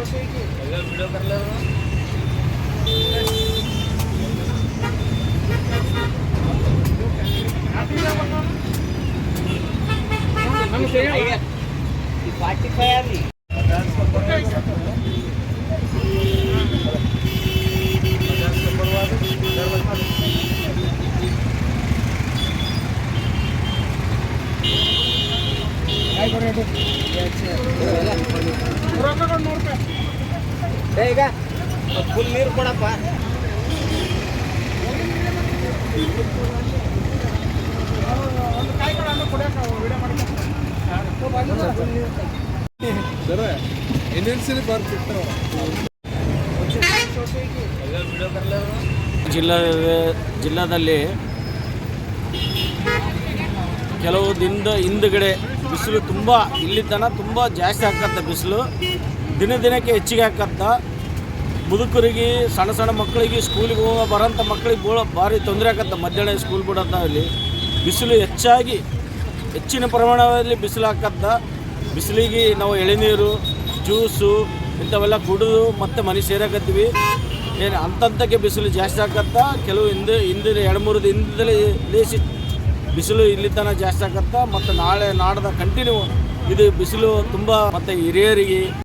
Video कर ले forty five Spotify. ಈಗ ಫುಲ್ ನೀರು ಕೊಡಪ್ಪ. ಸರ ಜಿಲ್ಲಾ ಜಿಲ್ಲಾದಲ್ಲಿ ಕೆಲವು ದಿನದ ಹಿಂದುಗಡೆ ಬಿಸಿಲು ತುಂಬ ಇಲ್ಲಿದ್ದನ ತುಂಬ ಜಾಸ್ತಿ ಆಕತ್ತ ಬಿಸಿಲು. ದಿನ ದಿನಕ್ಕೆ ಹೆಚ್ಚಿಗೆ ಆಕತ್ತ ಮುದುಕರಿಗೆ, ಸಣ್ಣ ಸಣ್ಣ ಮಕ್ಕಳಿಗೆ ಸ್ಕೂಲಿಗೆ ಹೋಗೋ ಬರೋಂಥ ಮಕ್ಕಳಿಗೆ ಬೋಳ ಭಾರಿ ತೊಂದರೆ ಆಗತ್ತೆ ಮಧ್ಯಾಹ್ನ ಸ್ಕೂಲ್ ಬಿಡೋಂಥ ಅಲ್ಲಿ ಬಿಸಿಲು ಹೆಚ್ಚಾಗಿ, ಹೆಚ್ಚಿನ ಪ್ರಮಾಣದಲ್ಲಿ ಬಿಸಿಲು ಹಾಕತ್ತೆ. ಬಿಸಿಲಿಗೆ ನಾವು ಎಳೆನೀರು, ಜ್ಯೂಸು ಇಂಥವೆಲ್ಲ ಕುಡಿದು ಮತ್ತೆ ಮನೆ ಸೇರಾಕತ್ತೀವಿ. ಏನು ಅಂತಂತಕ್ಕೆ ಬಿಸಿಲು ಜಾಸ್ತಿ ಆಗತ್ತ ಕೆಲವು ಹಿಂದೆ, ಹಿಂದಿನ ಎರಡು ಮೂರು ದಿನದಲ್ಲಿ ಲೇಸಿ ಬಿಸಿಲು ಇಲ್ಲಿ ತನಕ ಜಾಸ್ತಿ ಆಗತ್ತೆ ಮತ್ತು ನಾಳೆ ನಾಡದ ಕಂಟಿನ್ಯೂ ಇದು ಬಿಸಿಲು ತುಂಬ ಮತ್ತು ಹಿರಿಯರಿಗೆ